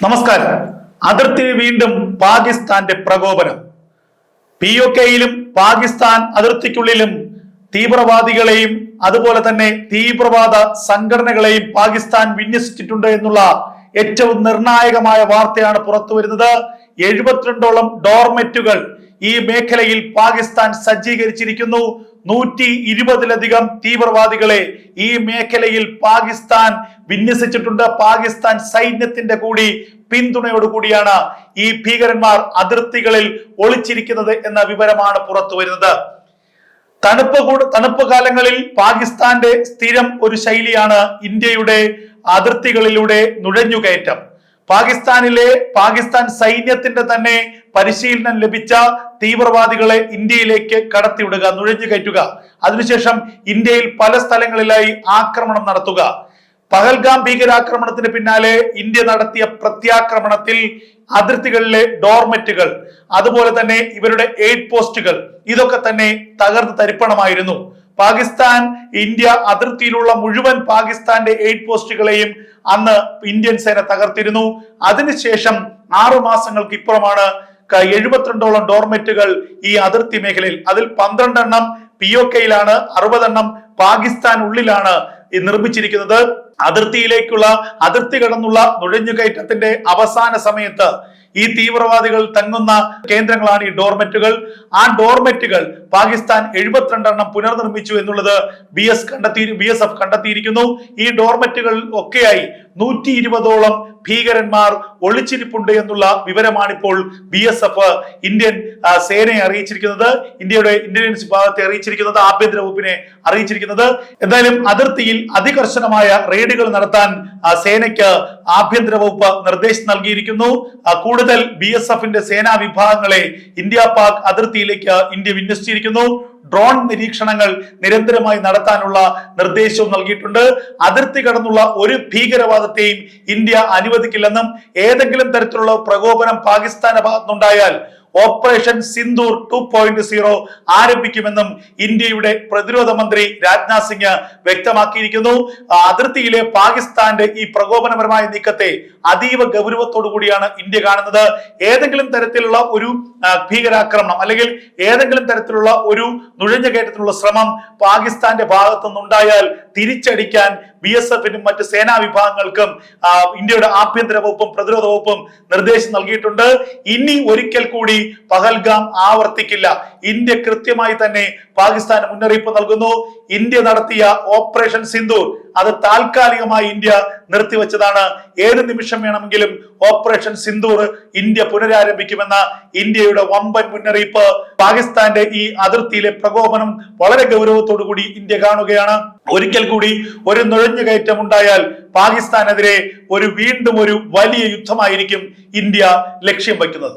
നമസ്കാരം. അതിർത്തി വീണ്ടും പാകിസ്ഥാന്റെ പ്രകോപനം. പി ഒ കെയിലും പാകിസ്ഥാൻ അതിർത്തിക്കുള്ളിലും തീവ്രവാദികളെയും അതുപോലെ തന്നെ തീവ്രവാദ സംഘടനകളെയും പാകിസ്ഥാൻ വിന്യസിച്ചിട്ടുണ്ട് എന്നുള്ള ഏറ്റവും നിർണായകമായ വാർത്തയാണ് പുറത്തു വരുന്നത് എഴുപത്തിരണ്ടോളം ഡോർമെറ്റുകൾ ഈ മേഖലയിൽ പാകിസ്ഥാൻ സജ്ജീകരിച്ചിരിക്കുന്നു. നൂറ്റി ഇരുപതിലധികം തീവ്രവാദികളെ ഈ മേഖലയിൽ പാകിസ്ഥാൻ വിന്യസിച്ചിട്ടുണ്ട്. പാകിസ്ഥാൻ സൈന്യത്തിന്റെ കൂടി പിന്തുണയോടുകൂടിയാണ് ഈ ഭീകരന്മാർ അതിർത്തികളിൽ ഒളിച്ചിരിക്കുന്നത് എന്ന വിവരമാണ് പുറത്തു വരുന്നത്. തണുപ്പ് തണുപ്പ് കാലങ്ങളിൽ പാകിസ്ഥാന്റെ സ്ഥിരം ഒരു ശൈലിയാണ് ഇന്ത്യയുടെ അതിർത്തികളിലൂടെ നുഴഞ്ഞുകയറ്റം. പാകിസ്ഥാനിലെ പാകിസ്ഥാൻ സൈന്യത്തിന്റെ തന്നെ പരിശീലനം ലഭിച്ച തീവ്രവാദികളെ ഇന്ത്യയിലേക്ക് കടത്തിവിടുക നുഴഞ്ഞു കയറ്റുക. അതിനുശേഷം ഇന്ത്യയിൽ പല സ്ഥലങ്ങളിലായി ആക്രമണം നടത്തുക. പഹൽഗാം ഭീകരാക്രമണത്തിന് പിന്നാലെ ഇന്ത്യ നടത്തിയ പ്രത്യാക്രമണത്തിൽ അതിർത്തികളിലെ ഡോർമെറ്റുകൾ അതുപോലെ തന്നെ ഇവരുടെ എയ്ഡ് പോസ്റ്റുകൾ ഇതൊക്കെ തന്നെ തകർന്ന് തരിപ്പണമായിരുന്നു. പാകിസ്ഥാൻ ഇന്ത്യ അതിർത്തിയിലുള്ള മുഴുവൻ പാകിസ്ഥാന്റെ എയ്ഡ് പോസ്റ്റുകളെയും അന്ന് ഇന്ത്യൻ സേന തകർത്തിരുന്നു. അതിനുശേഷം ആറു മാസങ്ങൾക്ക് ഇപ്പുറമാണ് എഴുപത്തിരണ്ടോളം ഡോർമെറ്റുകൾ ഈ അതിർത്തി മേഖലയിൽ. അതിൽ പന്ത്രണ്ടെണ്ണം പി ഒ കെയിലാണ് അറുപതെണ്ണം പാകിസ്ഥാൻ ഉള്ളിലാണ് നിർമ്മിച്ചിരിക്കുന്നത്. അതിർത്തിയിലേക്കുള്ള അതിർത്തി കടന്നുള്ള നുഴഞ്ഞുകയറ്റത്തിന്റെ അവസാന സമയത്ത് ഈ തീവ്രവാദികൾ തങ്ങുന്ന കേന്ദ്രങ്ങളാണ് ഈ ഡോർമെറ്റുകൾ. ആ ഡോർമെറ്റുകൾ പാകിസ്ഥാൻ എഴുപത്തിരണ്ടെണ്ണം പുനർനിർമ്മിച്ചു എന്നുള്ളത് ബി എസ് കണ്ടെത്തി ബി എസ് എഫ് കണ്ടെത്തിയിരിക്കുന്നു. ഈ ഡോർമെറ്റുകൾ ഒക്കെയായി നൂറ്റി ഇരുപതോളം ഭീകരന്മാർ ഒളിച്ചിരിപ്പുണ്ട് എന്നുള്ള വിവരമാണിപ്പോൾ ബി എസ് എഫ് ഇന്ത്യൻ സേനയെ അറിയിച്ചിരിക്കുന്നത്. ഇന്ത്യയുടെ ഇന്റലിജൻസ് വിഭാഗത്തെ അറിയിച്ചിരിക്കുന്നത് ആഭ്യന്തര വകുപ്പിനെ അറിയിച്ചിരിക്കുന്നത്. എന്തായാലും അതിർത്തിയിൽ അതികർശനമായ റെയ്ഡുകൾ നടത്താൻ സേനയ്ക്ക് ആഭ്യന്തര വകുപ്പ് നിർദ്ദേശം നൽകിയിരിക്കുന്നു. കൂടുതൽ ബി എസ് എഫിന്റെ സേനാ വിഭാഗങ്ങളെ ഇന്ത്യ പാക് അതിർത്തിയിലേക്ക് ഇന്ത്യ വിന്യസിച്ചിരിക്കുന്നു. ഡ്രോൺ നിരീക്ഷണങ്ങൾ നിരന്തരമായി നടത്താനുള്ള നിർദ്ദേശവും നൽകിയിട്ടുണ്ട്. അതിർത്തി കടന്നുള്ള ഒരു ഭീകരവാദത്തെയും ഇന്ത്യ അനുവദിക്കില്ലെന്നും ഏതെങ്കിലും തരത്തിലുള്ള പ്രകോപനം പാകിസ്ഥാന്റെ ഭാഗത്തുനിന്നുണ്ടായാൽ operation Sindoor two point zero ആരംഭിക്കുമെന്നും ഇന്ത്യയുടെ പ്രതിരോധ മന്ത്രി രാജ്നാഥ് സിംഗ് വ്യക്തമാക്കിയിരിക്കുന്നു. അതിർത്തിയിലെ പാകിസ്ഥാന്റെ ഈ പ്രകോപനപരമായ നീക്കത്തെ അതീവ ഗൗരവത്തോടു കൂടിയാണ് ഇന്ത്യ കാണുന്നത്. ഏതെങ്കിലും തരത്തിലുള്ള ഒരു ഭീകരാക്രമണം അല്ലെങ്കിൽ ഏതെങ്കിലും തരത്തിലുള്ള ഒരു നുഴഞ്ഞുകയറ്റത്തിനുള്ള ശ്രമം പാകിസ്ഥാന്റെ ഭാഗത്തു നിന്നുണ്ടായാൽ തിരിച്ചടിക്കാൻ ബി എസ് എഫിനും മറ്റ് സേനാ വിഭാഗങ്ങൾക്കും ഇന്ത്യയുടെ ആഭ്യന്തര വകുപ്പും പ്രതിരോധ വകുപ്പും നിർദ്ദേശം നൽകിയിട്ടുണ്ട്. ഇനി ഒരിക്കൽ കൂടി പഹൽഗാം ആവർത്തിക്കില്ല. ഇന്ത്യ കൃത്യമായി തന്നെ പാകിസ്ഥാന് മുന്നറിയിപ്പ് നൽകുന്നു. ഇന്ത്യ നടത്തിയ ഓപ്പറേഷൻ സിന്ധു അത് താൽക്കാലികമായി ഇന്ത്യ നിർത്തിവെച്ചതാണ്. ഏത് നിമിഷം വേണമെങ്കിലും ഓപ്പറേഷൻ സിന്ധൂർ ഇന്ത്യ പുനരാരംഭിക്കുമെന്ന ഇന്ത്യയുടെ വമ്പൻ മുന്നറിയിപ്പ്. പാകിസ്ഥാന്റെ ഈ അതിർത്തിയിലെ പ്രകോപനം വളരെ ഗൗരവത്തോടു കൂടി ഇന്ത്യ കാണുകയാണ്. ഒരിക്കൽ കൂടി ഒരു നുഴഞ്ഞുകയറ്റം ഉണ്ടായാൽ പാകിസ്ഥാനെതിരെ ഒരു വീണ്ടും ഒരു വലിയ യുദ്ധമായിരിക്കും ഇന്ത്യ ലക്ഷ്യം വയ്ക്കുന്നത്.